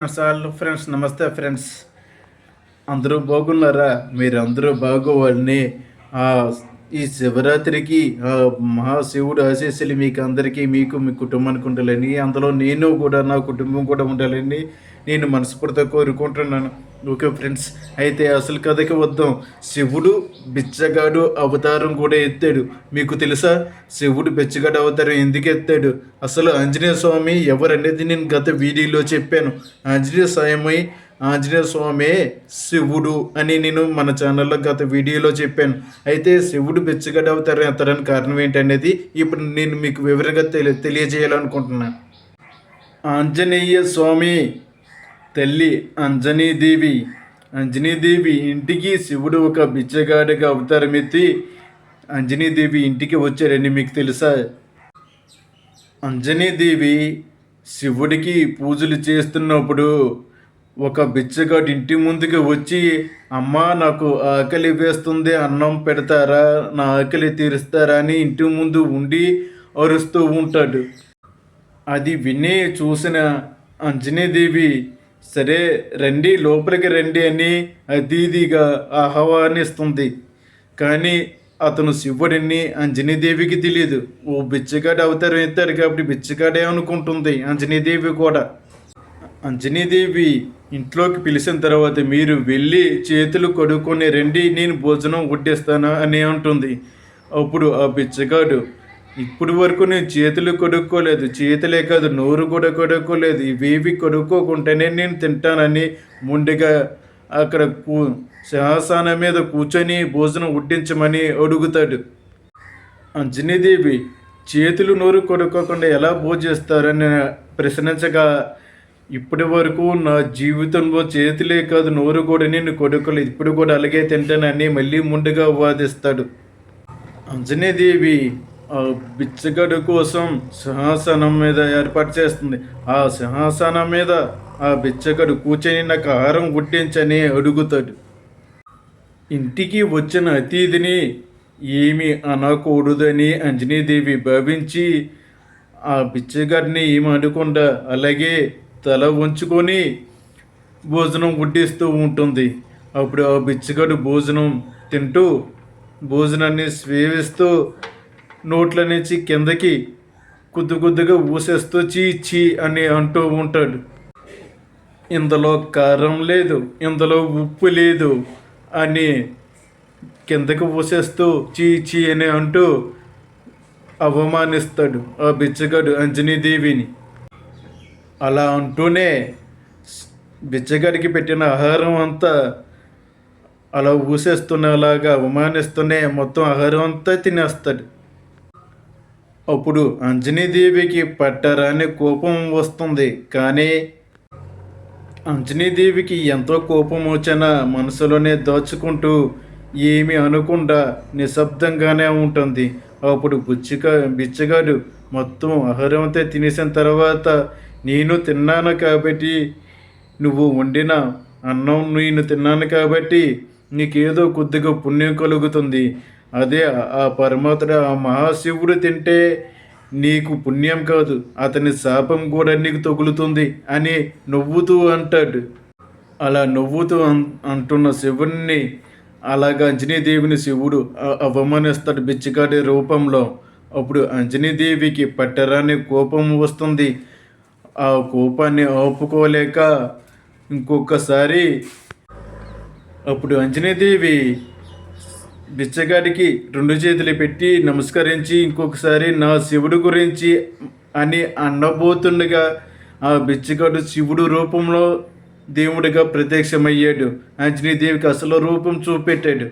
సార్లు ఫ్రెండ్స్ నమస్తే ఫ్రెండ్స్. అందరూ బాగున్నారా? మీరు అందరూ బాగోవాలని ఈ శివరాత్రికి ఆ, మహాశివుడు ఆశీస్సులు మీకు అందరికీ మీకు మీ కుటుంబానికి ఉండాలని అందులో నేను కూడా నా కుటుంబం కూడా ఉండాలని నేను మనస్ఫూర్తిగా కోరుకుంటున్నాను. ఓకే ఫ్రెండ్స్ అయితే అసలు కథకి వద్దాం. శివుడు బిచ్చగాడు అవతారం కూడా ఎత్తాడు. మీకు తెలుసా? శివుడు బిచ్చగాడు అవతారం ఎందుకు ఎత్తాడు? అసలు ఆంజనేయ స్వామి ఎవరనేది నేను గత వీడియోలో చెప్పాను. ఆంజనేయ స్వామి ఆంజనేయ స్వామి శివుడు అని నేను మన ఛానల్లో గత వీడియోలో చెప్పాను. అయితే శివుడు బిచ్చగాడు అవతారం ఎత్తడానికి కారణం ఏంటనేది ఇప్పుడు నేను మీకు వివరంగా తెలియ తెలియజేయాలనుకుంటున్నాను. ఆంజనేయ స్వామి తల్లి అంజనీదేవి. అంజనీదేవి ఇంటికి శివుడు ఒక బిచ్చగాడిగా అవతారం ఎత్తి అంజనీదేవి ఇంటికి వచ్చారని మీకు తెలుసా? అంజనీదేవి శివుడికి పూజలు చేస్తున్నప్పుడు ఒక బిచ్చగాడు ఇంటి ముందుకు వచ్చి అమ్మ నాకు ఆకలి వేస్తుంది అన్నం పెడతారా నా ఆకలి తీరుస్తారా అని ఇంటి ముందు ఉండి అరుస్తూ ఉంటాడు. అది విని చూసిన అంజనీదేవి సరే రండి లోపలికి రండి అని అతీదిగా ఆహ్వానిస్తుంది కానీ అతను శివుడిని అంజనీదేవికి తెలియదు. ఓ బిచ్చగాడు అవతారం ఎత్తాడు కాబట్టి బిచ్చగాడే అనుకుంటుంది అంజనీదేవి కూడా. అంజనీదేవి ఇంట్లోకి పిలిచిన తర్వాత మీరు వెళ్ళి చేతులు కడుక్కొని రండి నేను భోజనం వడ్డిస్తాను అని అంటుంది. అప్పుడు ఆ బిచ్చగాడు ఇప్పుడు వరకు నేను చేతులు కొడుక్కోలేదు చేతులే కాదు నోరు కూడా కొడుక్కోలేదు ఇవేవి కొడుక్కోకుంటేనే నేను తింటానని ముందుగా అక్కడ కూ సింహాసనం మీద కూర్చొని భోజనం ఉడ్డించమని అడుగుతాడు. అంజనీదేవి చేతులు నోరు కొడుక్కోకుండా ఎలా భోజేస్తారని ప్రశ్నించగా ఇప్పటి వరకు నా జీవితంలో చేతులే కాదు నోరు కూడా నేను కొడుకోలేదు ఇప్పుడు కూడా అలాగే తింటానని మళ్ళీ ముందుగా వాదిస్తాడు. అంజనీదేవి బిచ్చగడు కోసం సింహాసనం మీద ఏర్పాటు చేస్తుంది. ఆ సింహాసనం మీద ఆ బిచ్చగడు కూర్చొని నాకు ఆహారం గుట్టించని అడుగుతాడు. ఇంటికి వచ్చిన అతిథిని ఏమి అనకూడదని అంజనీదేవి భావించి ఆ బిచ్చగాడిని ఏమి అనకుండా అలాగే తల ఉంచుకొని భోజనం వడ్డిస్తూ ఉంటుంది. అప్పుడు ఆ బిచ్చగాడు భోజనం తింటూ భోజనాన్ని స్వేవిస్తూ నోట్ల నుంచి కిందకి కొద్ది కొద్దిగా ఊసేస్తూ చీ చీ అని అంటూ ఉంటాడు. ఇందులో కారం లేదు ఇందులో ఉప్పు లేదు అని కిందకి ఊసేస్తూ చీ చీ అని అంటూ అవమానిస్తాడు ఆ బిచ్చగాడు అంజనీదేవిని. అలా అంటూనే బిచ్చగాడికి పెట్టిన ఆహారం అంతా అలా ఊసేస్తున్నలాగా అవమానిస్తూనే మొత్తం ఆహారం అంతా తినేస్తాడు. అప్పుడు అంజనీదేవికి పట్టరాని కోపం వస్తుంది. కానీ అంజనీదేవికి ఎంతో కోపం వచ్చినా మనసులోనే దాచుకుంటూ ఏమి అనకుండా నిశ్శబ్దంగానే ఉంటుంది. అప్పుడు బుచ్చిక బిచ్చగాడు మొత్తం ఆహారం అంతా తినేసిన తర్వాత నేను తిన్నాను కాబట్టి నువ్వు వండిన అన్నం నేను తిన్నాను కాబట్టి నీకేదో కొద్దిగా పుణ్యం కలుగుతుంది. అదే ఆ పరమాత్మ ఆ మహాశివుడు తింటే నీకు పుణ్యం కాదు అతని శాపం కూడా నీకు తగులుతుంది అని నవ్వుతూ అంటాడు. అలా నవ్వుతూ అంటున్న శివుణ్ణి అలాగ అంజనీదేవిని శివుడు అవమానిస్తాడు బిచ్చగాడి రూపంలో. అప్పుడు అంజనీదేవికి పట్టరాని కోపం వస్తుంది. ఆ కోపాన్ని ఆపుకోలేక ఇంకొకసారి అప్పుడు అంజనీదేవి బిచ్చగాడికి రెండు చేతులు పెట్టి నమస్కరించి ఇంకొకసారి నా శివుడు గురించి అని అనబోతుండగా ఆ బిచ్చగాడు శివుడు రూపంలో దేవుడిగా ప్రత్యక్షమయ్యాడు. ఆంజనేయదేవికి అసలు రూపం చూపెట్టాడు.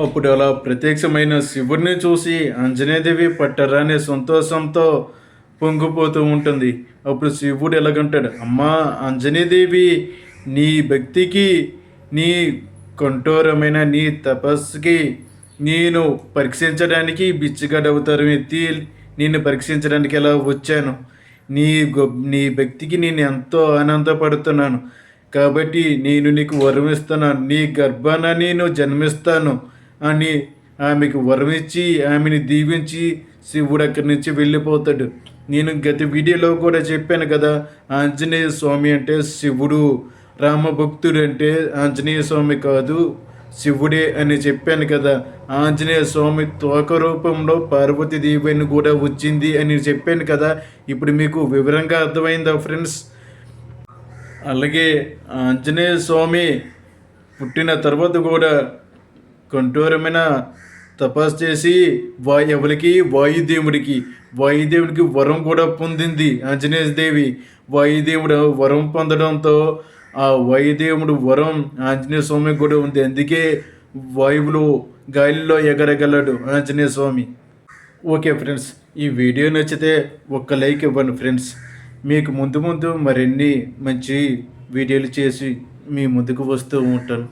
అప్పుడు అలా ప్రత్యక్షమైన శివుడిని చూసి ఆంజనేయదేవి పట్టరాని సంతోషంతో పొంగిపోతూ ఉంటుంది. అప్పుడు శివుడు ఎలాగంటాడు అమ్మా ఆంజనేయదేవి నీ భక్తికి నీ కంఠోరమైన నీ తపస్సుకి నేను పరీక్షించడానికి బిచ్చగడవుతారు ఎత్తి నిన్ను పరీక్షించడానికి ఎలా వచ్చాను? నీ నీ భక్తికి నేను ఎంతో ఆనందపడుతున్నాను. కాబట్టి నేను నీకు వరం ఇస్తున్నాను. నీ గర్భాన నేను జన్మిస్తాను అని ఆమెకు వరం ఇచ్చి ఆమెని దీవించి శివుడు అక్కడి నుంచి వెళ్ళిపోతాడు. నేను గత వీడియోలో కూడా చెప్పాను కదా ఆంజనేయ స్వామి అంటే శివుడు. రామభక్తుడంటే ఆంజనేయ స్వామి కాదు శివుడే అని చెప్పాను కదా. ఆంజనేయ స్వామి తోక రూపంలో పార్వతీదేవిని కూడా వచ్చింది అని చెప్పాను కదా. ఇప్పుడు మీకు వివరంగా అర్థమైందా ఫ్రెండ్స్? అలాగే ఆంజనేయ స్వామి పుట్టిన తర్వాత కూడా కంఠోరమైన తపస్సు చేసి వా ఎవరికి? వాయుదేవుడికి. వాయుదేవుడికి వరం కూడా పొందింది ఆంజనేయ దేవి. వాయుదేవుడు వరం పొందడంతో ఆ వాయుదేవుడు వరం ఆంజనేయ స్వామి కూడా ఉంది. అందుకే వాయువులు గాలిలో ఎగరగలడు ఆంజనేయ స్వామి. ఓకే ఫ్రెండ్స్ ఈ వీడియో నచ్చితే ఒక్క లైక్ ఇవ్వండి ఫ్రెండ్స్. మీకు ముందు ముందు మరిన్ని మంచి వీడియోలు చేసి మీ ముందుకు వస్తూ ఉంటాను.